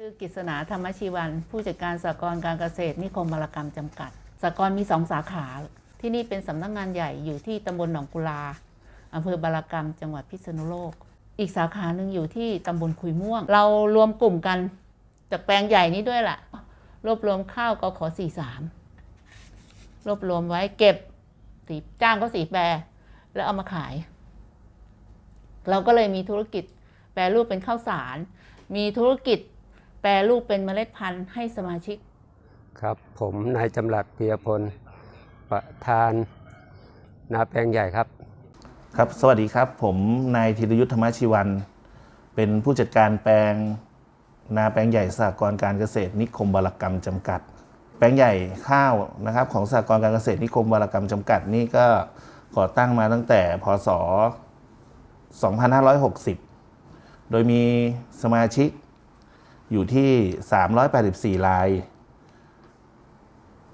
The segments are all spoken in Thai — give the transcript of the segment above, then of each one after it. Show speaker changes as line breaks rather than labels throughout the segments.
คือกิษณาธรรมชีวัน ผู้จัดการสหกรณ์การเกษตรนิคมบารกรรมจำกัดสหกรณ์มีสองสาขา ที่นี่เป็นสำนักงานใหญ่อยู่ที่ตำบลหนองกุลาอำเภอบารกรรมจังหวัดพิษณุโลก อีกสาขาหนึ่งอยู่ที่ตำบลคุยม่วง เรารวมกลุ่มกัน จากแปลงใหญ่นี้ด้วยล่ะ รวบรวมข้าวกขอ43รวบรวมไว้เก็บสีจ้างก็สีแปรแล้วเอามาขาย เราก็เลยมีธุรกิจแปรรูปเป็นข้าวสาร มีธุรกิจแปรรูปเป็นเมล็ดพันธุ์ให้สมาชิก
ครับผมนายจำหลัดเพียพลประธาน นาแปลงใหญ่ครับ
ครับ สวัสดีครับ ผมนายธีรยุทธธรรมชีวัน เป็นผู้จัดการแปลง นาแปลงใหญ่สหกรการเกษตรนิคมบารกรรมจำกัด แปลงใหญ่ข้าวนะครับของสหกรการเกษตรนิคมบารกรรมจำกัดนี่ก็ก่อตั้งมาตั้งแต่พศ 2560 โดยมีสมาชิกอยู่ที่ 384ราย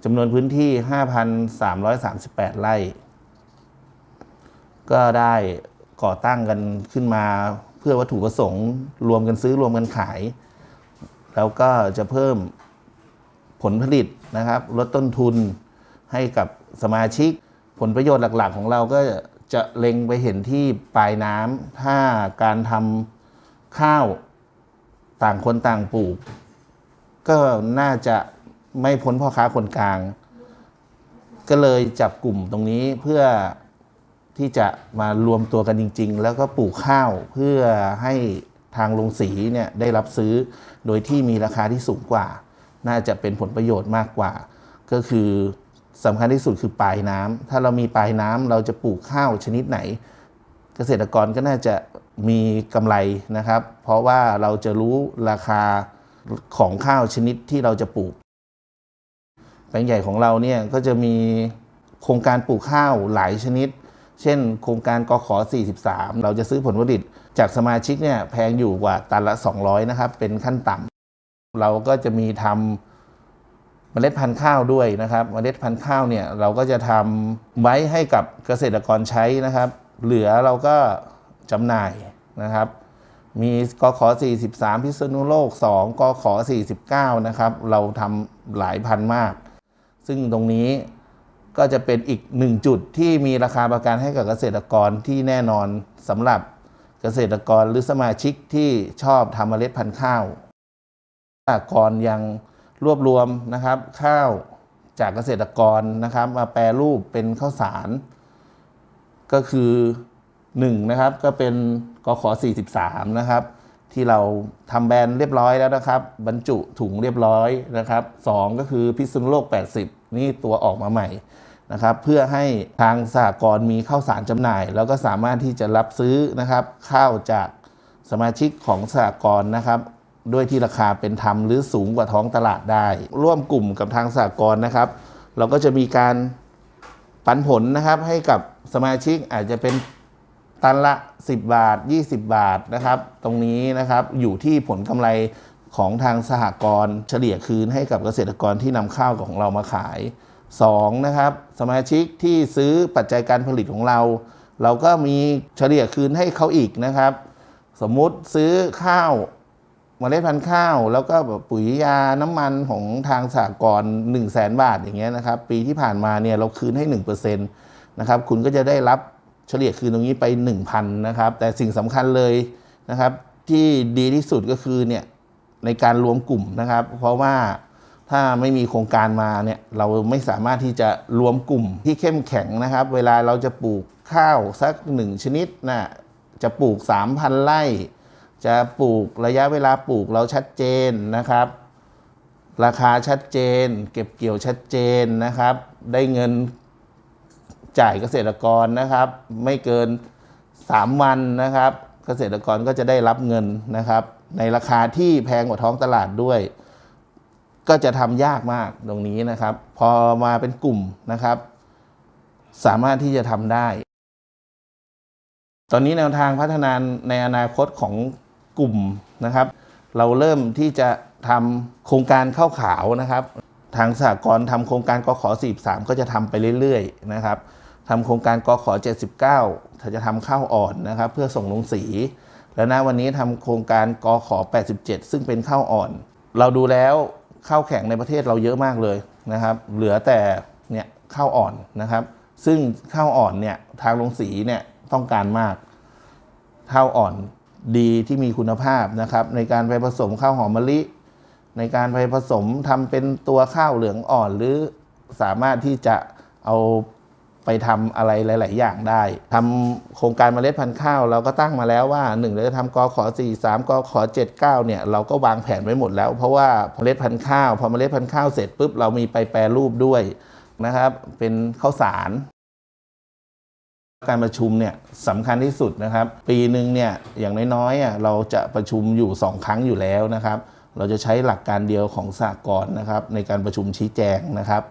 จำนวนพื้นที่ 5,338 ไร่ ก็ได้ก่อตั้งกันขึ้นมาเพื่อวัตถุประสงค์ รวมกันซื้อรวมกันขาย แล้วก็จะเพิ่มผลผลิตนะครับ ลดต้นทุนให้กับสมาชิก ผลประโยชน์หลักๆ ของเราก็จะเล็งไปเห็นที่ปลายน้ำถ้าการทำข้าวต่างคนต่างปลูก ก็น่าจะไม่พ้นพ่อค้าคนกลาง ก็เลยจับกลุ่มตรงนี้เพื่อที่จะมารวมตัวกันจริง ๆ แล้วก็ปลูกข้าวเพื่อให้ ทางลงสีเนี่ยได้รับซื้อ โดยที่มีราคาที่สูงกว่า น่าจะเป็นผลประโยชน์มากกว่า ก็คือสำคัญที่สุดคือปลายน้ำถ้าเรามีปลายน้ำเราจะปลูกข้าวชนิดไหน เกษตรกรก็น่าจะมีกำไรนะครับ เพราะว่าเราจะรู้ราคาของข้าวชนิดที่เราจะปลูกแปลงใหญ่ของเราเนี่ยก็จะมีโครงการปลูกข้าวหลายชนิด เช่น โครงการกขอ 43 เราจะซื้อผลผลิตจากสมาชิกเนี่ยแพงอยู่กว่าตันละ 200 นะครับ เป็นขั้นต่ำเราก็จะมีทำเมล็ดพันธุ์ข้าวด้วยนะครับ เมล็ดพันธุ์ข้าวเนี่ยเราก็จะทำไว้ให้กับเกษตรกรใช้นะครับ เหลือเราก็จำหน่ายนะครับ มีกขอ 43 พิษณุโลก 2กขอ 49 นะครับ เราทำหลายพันมาก ซึ่งตรงนี้ ก็จะเป็นอีกหนึ่งจุดที่มีราคาประกันให้กับเกษตรกรที่แน่นอนสำหรับเกษตรกรหรือสมาชิกที่ชอบทำเมล็ดพันธุ์ข้าวสหกรยังรวบรวมนะครับ ข้าวจากเกษตรกรนะครับ มาแปรรูปเป็นข้าวสาร ก็คือ1นะครับก็เป็นกขอ43 นะครับ ที่เราทำแบรนด์เรียบร้อยแล้วนะครับ บรรจุถุงเรียบร้อยนะครับสองก็คือพิษณุโลก 80 นี่ตัวออกมาใหม่นะครับ เพื่อให้ทางสหกรณ์มีข้าวสารจำหน่าย แล้วก็สามารถที่จะรับซื้อนะครับ ข้าวจากสมาชิกของสหกรณ์นะครับด้วยที่ราคาเป็นธรรมหรือสูงกว่าท้องตลาดได้ ร่วมกลุ่มกับทางสหกรณ์นะครับ เราก็จะมีการปันผลนะครับให้กับสมาชิกอาจจะเป็น ตันละ 10 บาท 20 บาทนะครับ ตรงนี้นะครับอยู่ที่ผลกำไรของทางสหกรณ์เฉลี่ยคืนให้กับเกษตรกรที่นำข้าวของเรามาขาย 2. นะครับสมาชิกที่ซื้อปัจจัยการผลิตของเรา เราก็มีเฉลี่ยคืนให้เขาอีกนะครับ สมมุติซื้อข้าวเมล็ดพันธุ์ข้าว แล้วก็แบบปุ๋ยยาน้ำมันของทางสหกรณ์1 0 0 0 0แบาทอย่างเงี้ยนะครับ ปีที่ผ่านมาเนี่ยเราคืนให้ 1%นะครับคุณก็จะได้รับ เฉลี่ยคืนตรงนี้ไป 1,000 นะครับ แต่สิ่งสำคัญเลยนะครับ ที่ดีที่สุดก็คือเนี่ยในการรวมกลุ่มนะครับ เพราะว่าถ้าไม่มีโครงการมาเนี่ยเราไม่สามารถที่จะรวมกลุ่มที่เข้มแข็งนะครับ เวลาเราจะปลูกข้าวสักหนึ่งชนิดนะจะปลูก 3,000 ไร่ จะปลูกระยะเวลาปลูกเราชัดเจนนะครับ ราคาชัดเจน เก็บเกี่ยวชัดเจนนะครับ ได้เงิน จ่ายเกษตรกรนะครับ ไม่เกิน 3 วันนะครับ เกษตรกรก็จะได้รับเงินนะครับ ในราคาที่แพงกว่าท้องตลาดด้วย ก็จะทำยากมากตรงนี้นะครับ พอมาเป็นกลุ่มนะครับ สามารถที่จะทำได้ ตอนนี้แนวทางพัฒนาในอนาคตของกลุ่มนะครับ เราเริ่มที่จะทำโครงการข้าวขาวนะครับทางสหกรณ์ทำโครงการกข43 ก็จะทำไปเรื่อยๆนะครับ ทำโครงการกขอ 79ถ้าจะทำข้าวอ่อนนะครับ เพื่อส่งลงสี แล้วณวันนี้ทำโครงการกขอ 87 ซึ่งเป็นข้าวอ่อน เราดูแล้วข้าวแข็งในประเทศเราเยอะมากเลยนะครับ เหลือแต่เนี่ยข้าวอ่อนนะครับ ซึ่งข้าวอ่อนเนี่ยทางลงสีเนี่ยต้องการมากข้าวอ่อนดีที่มีคุณภาพนะครับ ในการไปผสมข้าวหอมมะลิ ในการไปผสมทำเป็นตัวข้าวเหลืองอ่อนหรือสามารถที่จะเอา ไปทำอะไรหลาย ๆ อย่างได้ทำโครงการเมล็ดพันธุ์ข้าวเราก็ตั้งมาแล้วว่า1เราจะทำกขอ43กขอ79เนี่ยเราก็วางแผนไว้หมดแล้ว เพราะว่าเมล็ดพันธุ์ข้าวพอเมล็ดพันธุ์ข้าวเสร็จปุ๊บเรามีไปแปรรูปด้วยนะครับเป็นข้าวสารการประชุมเนี่ยสำคัญที่สุดนะครับ ปีหนึ่งเนี่ยอย่างน้อยๆเราจะประชุมอยู่ 2 ครั้งอยู่แล้วนะครับ เราจะใช้หลักการเดียวของสากลนะครับ ในการประชุมชี้แจงนะครับ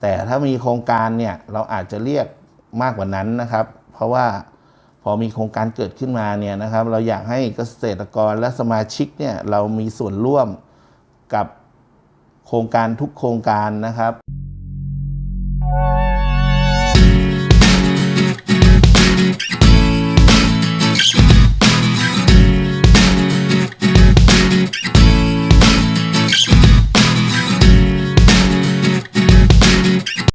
แต่ถ้ามีโครงการเนี่ยเราอาจจะเรียกมากกว่านั้นนะครับ เพราะว่าพอมีโครงการเกิดขึ้นมาเนี่ยนะครับ เราอยากให้เกษตรกรและสมาชิกเนี่ยเรามีส่วนร่วมกับโครงการทุกโครงการนะครับ